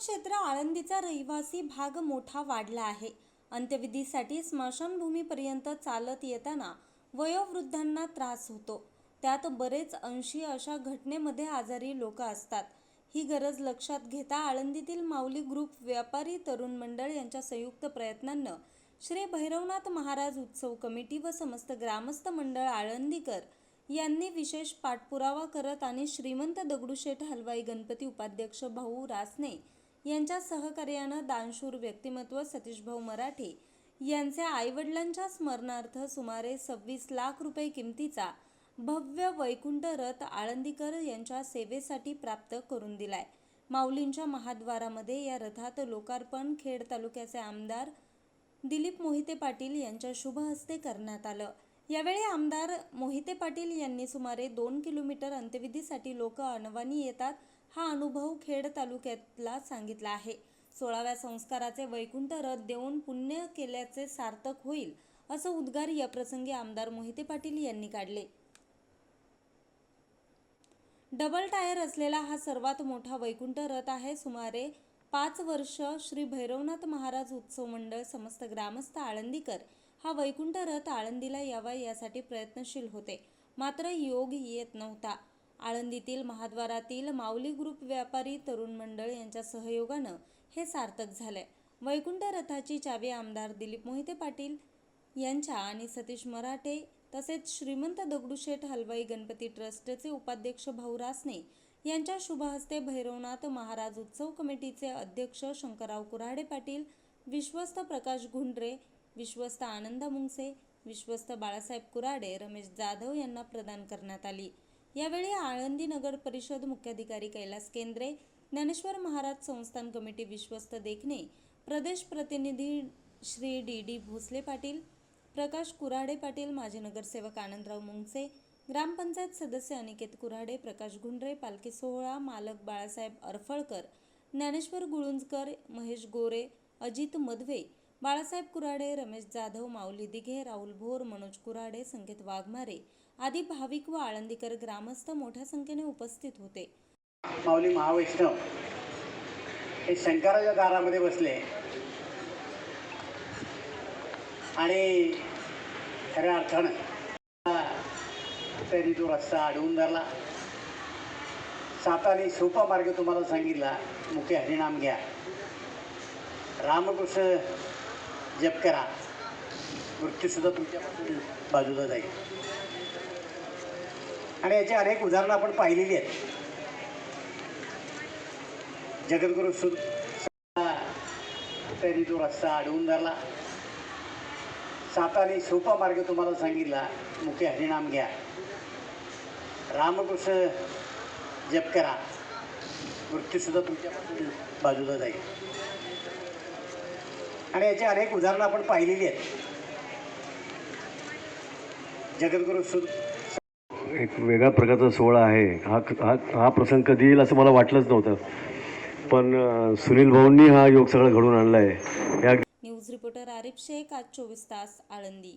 आळंदीचा रहिवासी भाग मोठा वाढला आहे. अंत्यविधीसाठी स्मशानभूमीपर्यंत चालत येताना वयोवृद्धांना त्रास होतो. त्यात बरेच अंशी अशा घटनेमध्ये आजारी लोक असतात. ही गरज लक्षात घेता आळंदीतील माऊली ग्रुप व्यापारी तरुण मंडळ यांच्या संयुक्त प्रयत्नांनं श्री भैरवनाथ महाराज उत्सव कमिटी व समस्त ग्रामस्थ मंडळ आळंदीकर यांनी विशेष पाठपुरावा करत आणि श्रीमंत दगडूशेठ हलवाई गणपती उपाध्यक्ष भाऊ रासने यांच्या सहकार्यानं दानशूर व्यक्तिमत्व सतीशभाऊ मराठे यांच्या आईवडिलांच्या स्मरणार्थ सुमारे सव्वीस लाख रुपये किमतीचा भव्य वैकुंठ रथ आळंदीकर यांच्या सेवेसाठी प्राप्त करून दिलाय. माऊलींच्या महाद्वारामध्ये या रथात लोकार्पण खेड तालुक्याचे आमदार दिलीप मोहिते पाटील यांच्या शुभ हस्ते करण्यात आलं. यावेळी आमदार मोहिते पाटील यांनी सुमारे दोन किलोमीटर अंत्यविधीसाठी लोक अनवानी येतात. हा अनुभव खेड तालुक्यातला सांगितला आहे. सोळाव्या संस्काराचे वैकुंठ रथ देऊन पुण्य केल्याचे सार्थक होईल असं उद्गार याप्रसंगी आमदार मोहिते पाटील यांनी काढले. डबल टायर असलेला हा सर्वात मोठा वैकुंठ रथ आहे. सुमारे पाच वर्ष श्री भैरवनाथ महाराज उत्सव मंडळ समस्त ग्रामस्थ आळंदीकर हा वैकुंठ रथ आळंदीला यावा यासाठी प्रयत्नशील होते. मात्र योग येत नव्हता. आळंदीतील महाद्वारातील माऊली ग्रुप व्यापारी तरुण मंडळ यांच्या सहयोगानं हे सार्थक झालंय. वैकुंठ रथाची चावी आमदार दिलीप मोहिते पाटील यांच्या आणि सतीश मराठे तसेच श्रीमंत दगडूशेठ हलवाई गणपती ट्रस्टचे उपाध्यक्ष भाऊ रासने यांच्या शुभहस्ते भैरवनाथ महाराज उत्सव कमिटीचे अध्यक्ष शंकरराव कुऱ्हाडे पाटील विश्वस्त प्रकाश घुंडरे विश्वस्त आनंदा मुंगसे विश्वस्त बाळासाहेब कुराडे रमेश जाधव यांना प्रदान करण्यात आली. यावेळी आळंदी नगर परिषद मुख्याधिकारी कैलास केंद्रे ज्ञानेश्वर महाराज संस्थान कमिटी विश्वस्त देखणे प्रदेश प्रतिनिधी श्री डी डी भोसले पाटील प्रकाश कुऱ्हाडे पाटील माजी नगरसेवक आनंदराव मुंगसे ग्रामपंचायत सदस्य अनिकेत कुऱ्हाडे प्रकाश गुंडरे पालखी सोहळा मालक बाळासाहेब अरफळकर ज्ञानेश्वर गुळुंजकर महेश गोरे अजित मधवे बाळासाहेब कुराडे रमेश जाधव माऊली दिघे राहुल भोर मनोज कुराडे संकेत वाघमारे आदी भाविक व आळंदीकर ग्रामस्थ मोठ्या संख्येने उपस्थित होते. माऊली महावैष्णव हे शंकराच्या दारामध्ये बसले. आणि खऱ्या अर्थानं त्यांनी तो रस्ता अडवून धरला. साताने सोपा मार्ग तुम्हाला सांगितला. मुख्य हरिणाम घ्या. रामकृष्ण जप करा. वृत्तीसुद्धा तुमच्यापासून बाजूला जाईल. आणि याची अनेक उदाहरणं आपण पाहिलेली आहेत. जगद्गुरु सु त्यांनी तो रस्ता अडवून धरला. साताने सोपा मार्ग तुम्हाला सांगितला. मुख्य हरिनाम घ्या. रामकृष्ण जप करा. मृत्यूसुद्धा तुमच्यापासून बाजूला जाईल. आणि याची अनेक उदाहरणं आपण पाहिलेली आहेत. जगद्गुरु सु एक वेगळ्या प्रकारचा सोहळा आहे. हा हा हा प्रसंग कधी येईल असं मला वाटलंच नव्हतं. पण सुनील भाऊंनी हा योग सगळं घडवून आणला आहे या न्यूज रिपोर्टर आरिफ शेख आज चोवीस तास आळंदी.